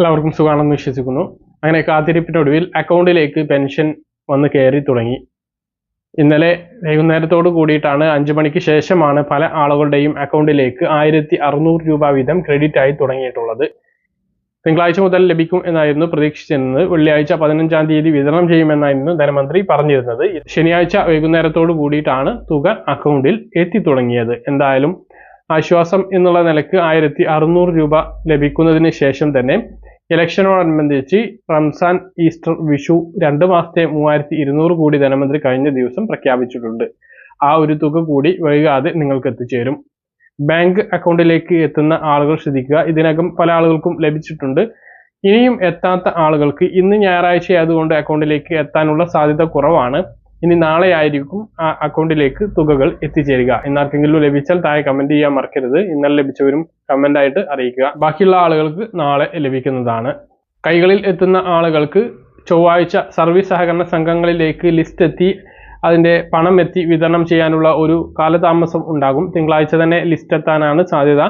എല്ലാവർക്കും സുഖമാണെന്ന് വിശ്വസിക്കുന്നു. അങ്ങനെ കാത്തിരിപ്പിനൊടുവിൽ അക്കൗണ്ടിലേക്ക് പെൻഷൻ വന്ന് കയറി തുടങ്ങി. ഇന്നലെ വൈകുന്നേരത്തോട് കൂടിയിട്ടാണ് അഞ്ചു മണിക്ക് ശേഷമാണ് പല ആളുകളുടെയും അക്കൗണ്ടിലേക്ക് ആയിരത്തി അറുന്നൂറ് രൂപ വീതം ക്രെഡിറ്റ് ആയി തുടങ്ങിയിട്ടുള്ളത്. തിങ്കളാഴ്ച മുതൽ ലഭിക്കും എന്നായിരുന്നു പ്രതീക്ഷിച്ചിരുന്നത്. വെള്ളിയാഴ്ച പതിനഞ്ചാം തീയതി വിതരണം ചെയ്യുമെന്നായിരുന്നു ധനമന്ത്രി പറഞ്ഞിരുന്നത്. ശനിയാഴ്ച വൈകുന്നേരത്തോട് കൂടിയിട്ടാണ് തുക അക്കൗണ്ടിൽ എത്തി തുടങ്ങിയത്. എന്തായാലും ആശ്വാസം എന്നുള്ള നിലയ്ക്ക് ആയിരത്തി അറുന്നൂറ് രൂപ ലഭിക്കുന്നതിന് ശേഷം തന്നെ ഇലക്ഷനോടനുബന്ധിച്ച് റംസാൻ ഈസ്റ്റർ വിഷു രണ്ട് മാസത്തെ മൂവായിരത്തി ഇരുന്നൂറ് കോടി ധനമന്ത്രി കഴിഞ്ഞ ദിവസം പ്രഖ്യാപിച്ചിട്ടുണ്ട്. ആ ഒരു തുക കൂടി വൈകാതെ നിങ്ങൾക്ക് എത്തിച്ചേരും. ബാങ്ക് അക്കൗണ്ടിലേക്ക് എത്തുന്ന ആളുകൾ ശ്രദ്ധിക്കുക. ഇതിനകം പല ആളുകൾക്കും ലഭിച്ചിട്ടുണ്ട്. ഇനിയും എത്താത്ത ആളുകൾക്ക് ഇന്ന് ഞായറാഴ്ച ആയതുകൊണ്ട് അക്കൗണ്ടിലേക്ക് എത്താനുള്ള സാധ്യത കുറവാണ്. ഇനി നാളെ ആയിരിക്കും ആ അക്കൗണ്ടിലേക്ക് തുകകൾ എത്തിച്ചേരുക. എന്നാർക്കെങ്കിലും ലഭിച്ചാൽ താഴെ കമന്റ് ചെയ്യാൻ മറക്കരുത്. ഇന്നലെ ലഭിച്ചവരും കമന്റ് ആയിട്ട് അറിയിക്കുക. ബാക്കിയുള്ള ആളുകൾക്ക് നാളെ ലഭിക്കുന്നതാണ്. കൈകളിൽ എത്തുന്ന ആളുകൾക്ക് ചൊവ്വാഴ്ച സർവീസ് സഹകരണ സംഘങ്ങളിലേക്ക് ലിസ്റ്റ് എത്തി അതിന്റെ പണം എത്തി വിതരണം ചെയ്യാനുള്ള ഒരു കാലതാമസം ഉണ്ടാകും. തിങ്കളാഴ്ച തന്നെ ലിസ്റ്റ് എത്താനാണ് സാധ്യത.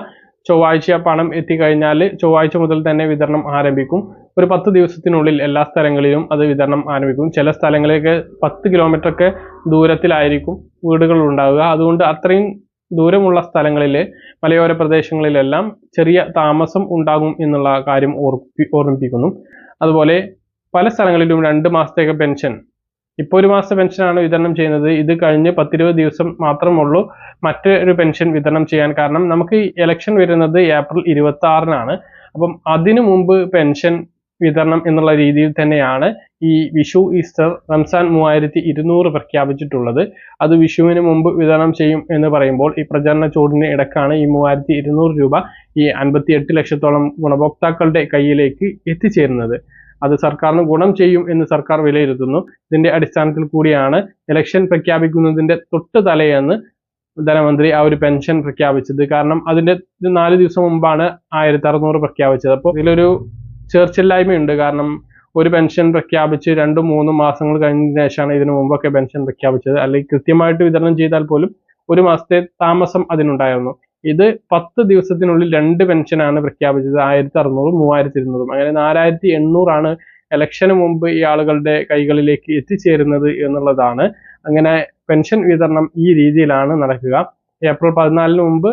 ചൊവ്വാഴ്ച പണം എത്തിക്കഴിഞ്ഞാൽ ചൊവ്വാഴ്ച മുതൽ തന്നെ വിതരണം ആരംഭിക്കും. ഒരു പത്ത് ദിവസത്തിനുള്ളിൽ എല്ലാ സ്ഥലങ്ങളിലും അത് വിതരണം ആരംഭിക്കും. ചില സ്ഥലങ്ങളിലേക്ക് പത്ത് കിലോമീറ്റർ ഒക്കെ ദൂരത്തിലായിരിക്കും വീടുകൾ ഉണ്ടാവുക അതുകൊണ്ട് അത്രയും ദൂരമുള്ള സ്ഥലങ്ങളിൽ മലയോര പ്രദേശങ്ങളിലെല്ലാം ചെറിയ താമസം ഉണ്ടാകും എന്നുള്ള കാര്യം ഓർപ്പി ഓർമ്മിപ്പിക്കുന്നു. അതുപോലെ പല സ്ഥലങ്ങളിലും രണ്ട് മാസത്തേക്ക് പെൻഷൻ ഇപ്പോൾ ഒരു മാസത്തെ പെൻഷനാണ് വിതരണം ചെയ്യുന്നത്. ഇത് കഴിഞ്ഞ് പത്തിരുപത് ദിവസം മാത്രമുള്ളൂ മറ്റൊരു പെൻഷൻ വിതരണം ചെയ്യാൻ. കാരണം നമുക്ക് ഇലക്ഷൻ വരുന്നത് ഏപ്രിൽ ഇരുപത്തി ആറിനാണ് അപ്പം അതിനു മുമ്പ് പെൻഷൻ വിതരണം എന്നുള്ള രീതിയിൽ തന്നെയാണ് ഈ വിഷു ഈസ്റ്റർ റംസാൻ മൂവായിരത്തി ഇരുന്നൂറ് പ്രഖ്യാപിച്ചിട്ടുള്ളത്. അത് വിഷുവിന് മുമ്പ് വിതരണം ചെയ്യും എന്ന് പറയുമ്പോൾ ഈ പ്രചരണ ചൂടിന് ഇടക്കാണ് ഈ മൂവായിരത്തി ഇരുന്നൂറ് രൂപ ഈ അൻപത്തി എട്ട് ലക്ഷത്തോളം ഗുണഭോക്താക്കളുടെ കയ്യിലേക്ക് എത്തിച്ചേരുന്നത്. അത് സർക്കാരിന് ഗുണം ചെയ്യും എന്ന് സർക്കാർ വിലയിരുത്തുന്നു. ഇതിന്റെ അടിസ്ഥാനത്തിൽ കൂടിയാണ് ഇലക്ഷൻ പ്രഖ്യാപിക്കുന്നതിന്റെ തൊട്ട് തലേന്ന് ധനമന്ത്രി ആ ഒരു പെൻഷൻ പ്രഖ്യാപിച്ചത്. കാരണം അതിന്റെ നാല് ദിവസം മുമ്പാണ് ആയിരത്തി അറുന്നൂറ് പ്രഖ്യാപിച്ചത്. അപ്പോൾ ഇതിലൊരു ചേർച്ചില്ലായ്മയുണ്ട് കാരണം ഒരു പെൻഷൻ പ്രഖ്യാപിച്ച് രണ്ടും മൂന്നും മാസങ്ങൾ കഴിഞ്ഞ ശേഷമാണ് ഇതിനു മുമ്പൊക്കെ പെൻഷൻ പ്രഖ്യാപിച്ചത്. അല്ലെങ്കിൽ കൃത്യമായിട്ട് വിതരണം ചെയ്താൽ പോലും ഒരു മാസത്തെ താമസം അതിനുണ്ടായിരുന്നു. ഇത് പത്ത് ദിവസത്തിനുള്ളിൽ രണ്ട് പെൻഷനാണ് പ്രഖ്യാപിച്ചത്. ആയിരത്തി അറുന്നൂറും മൂവായിരത്തി ഇരുന്നൂറും അങ്ങനെ നാലായിരത്തി എണ്ണൂറാണ് ഇലക്ഷന് മുമ്പ് ഈ ആളുകളുടെ കൈകളിലേക്ക് എത്തിച്ചേരുന്നത് എന്നുള്ളതാണ്. അങ്ങനെ പെൻഷൻ വിതരണം ഈ രീതിയിലാണ് നടക്കുക. ഏപ്രിൽ പതിനാലിന് മുമ്പ്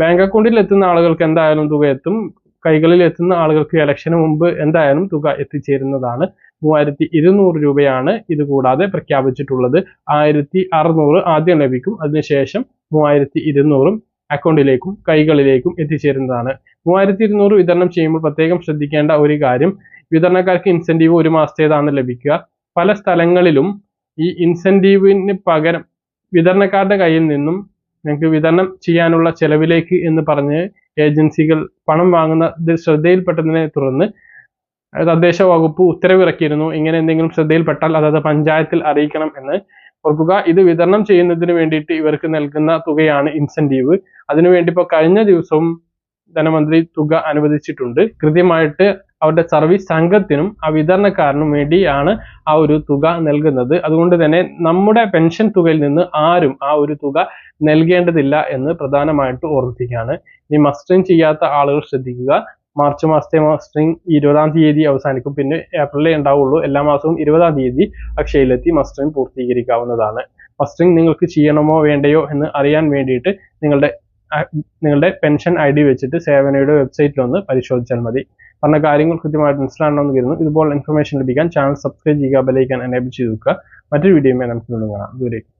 ബാങ്ക് അക്കൗണ്ടിൽ എത്തുന്ന ആളുകൾക്ക് എന്തായാലും തുക എത്തും. കൈകളിൽ എത്തുന്ന ആളുകൾക്ക് ഇലക്ഷന് മുമ്പ് എന്തായാലും തുക എത്തിച്ചേരുന്നതാണ്. മൂവായിരത്തി ഇരുന്നൂറ് രൂപയാണ് ഇത് കൂടാതെ പ്രഖ്യാപിച്ചിട്ടുള്ളത്. ആയിരത്തി അറുന്നൂറ് ആദ്യം ലഭിക്കും. അതിനുശേഷം മൂവായിരത്തി ഇരുന്നൂറും അക്കൗണ്ടിലേക്കും കൈകളിലേക്കും എത്തിച്ചേരുന്നതാണ്. മൂവായിരത്തി ഇരുന്നൂറ് വിതരണം ചെയ്യുമ്പോൾ പ്രത്യേകം ശ്രദ്ധിക്കേണ്ട ഒരു കാര്യം വിതരണക്കാർക്ക് ഇൻസെന്റീവ് ഒരു മാസത്തേതാണ് ലഭിക്കുക. പല സ്ഥലങ്ങളിലും ഈ ഇൻസെന്റീവിന് പകരം വിതരണക്കാരുടെ കയ്യിൽ നിന്നും ഞങ്ങൾക്ക് വിതരണം ചെയ്യാനുള്ള ചെലവിലേക്ക് എന്ന് പറഞ്ഞ് ഏജൻസികൾ പണം വാങ്ങുന്ന ശ്രദ്ധയിൽപ്പെട്ടതിനെ തുടർന്ന് തദ്ദേശ വകുപ്പ് ഉത്തരവിറക്കിയിരുന്നു. ഇങ്ങനെ എന്തെങ്കിലും ശ്രദ്ധയിൽപ്പെട്ടാൽ അതായത് പഞ്ചായത്തിൽ അറിയിക്കണം എന്ന് ഓർക്കുക ഇത് വിതരണം ചെയ്യുന്നതിന് വേണ്ടിയിട്ട് ഇവർക്ക് നൽകുന്ന തുകയാണ് ഇൻസെന്റീവ് അതിനുവേണ്ടി ഇപ്പോൾ കഴിഞ്ഞ ദിവസവും ധനമന്ത്രി തുക അനുവദിച്ചിട്ടുണ്ട്. കൃത്യമായിട്ട് അവരുടെ സർവീസ് സംഘത്തിനും ആ വിതരണക്കാരനും വേണ്ടിയാണ് ആ ഒരു തുക നൽകുന്നത്. അതുകൊണ്ട് തന്നെ നമ്മുടെ പെൻഷൻ തുകയിൽ നിന്ന് ആരും ആ ഒരു തുക നൽകേണ്ടതില്ല എന്ന് പ്രധാനമായിട്ട് ഓർമ്മിപ്പിക്കുകയാണ്. ഇനി മസ്റ്ററിങ് ചെയ്യാത്ത ആളുകൾ ശ്രദ്ധിക്കുക. മാർച്ച് മാസത്തെ മസ്റ്ററിങ് ഇരുപതാം തീയതി അവസാനിക്കും. പിന്നെ ഏപ്രിലേ ഉണ്ടാവുള്ളൂ. എല്ലാ മാസവും ഇരുപതാം തീയതി അക്ഷയയിലെത്തി മസ്റ്ററിംഗ് പൂർത്തീകരിക്കാവുന്നതാണ്. മസ്റ്ററിംഗ് നിങ്ങൾക്ക് ചെയ്യണമോ വേണ്ടയോ എന്ന് അറിയാൻ വേണ്ടിയിട്ട് നിങ്ങളുടെ നിങ്ങളുടെ പെൻഷൻ ഐ ഡി വെച്ചിട്ട് സേവനയുടെ വെബ്സൈറ്റിൽ ഒന്ന് പരിശോധിച്ചാൽ മതി. പറഞ്ഞ കാര്യങ്ങൾ കൃത്യമായിട്ട് മനസ്സിലാണെന്ന് കരുതുന്നു. ഇതുപോലെ ഇൻഫർമേഷൻ ലഭിക്കാൻ ചാനൽ സബ്സ്ക്രൈബ് ചെയ്യുക ബെലൈക്കാൻ എനേബിൾ ചെയ്ത് വെക്കുക. മറ്റൊരു വീഡിയോയുമായി നമുക്ക് കാണാം. ദൂരേക്ക്